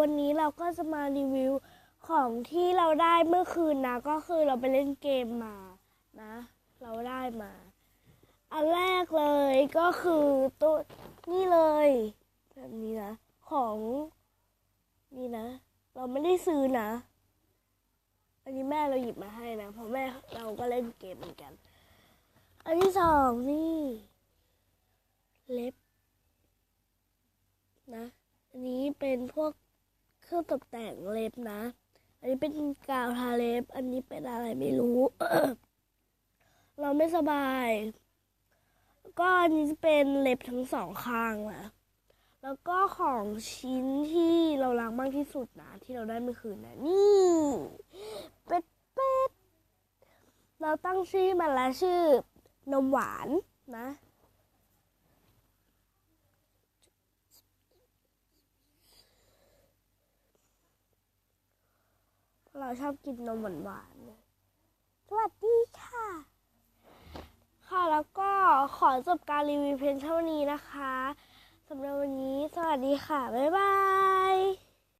วันนี้เราก็จะมารีวิวของที่เราได้เมื่อคืนนะ ก็คือเราไปเล่นเกมมานะ เราได้มา อันแรกเลยก็คือตัวนี่เลยแบบนี้นะ ของนี่นะ เราไม่ได้ซื้อนะ อันนี้แม่เราหยิบมาให้นะ เพราะแม่เราก็เล่นเกมเหมือนกัน อันที่สองนี่ เล็บนะ อันนี้เป็นพวก เครื่องตกแต่งเล็บนะ อันนี้เป็นกาวทาเล็บ อันนี้เป็นอะไรไม่รู้ เราไม่สบาย ก็อันนี้จะเป็นเล็บทั้งสองข้างนะแล้วก็ของชิ้นที่เรารักมากที่สุดนะ ที่เราได้เมื่อคืนนะนี่เป็ดเป็ดเราตั้งชื่อมันแล้วชื่อนมหวานนะ เราชอบกินนมหวานๆสวัสดีค่ะ ค่ะแล้วก็ขอจบการรีวิวเพียงเท่านี้นะคะสำหรับวันนี้สวัสดีค่ะ บ๊ายบาย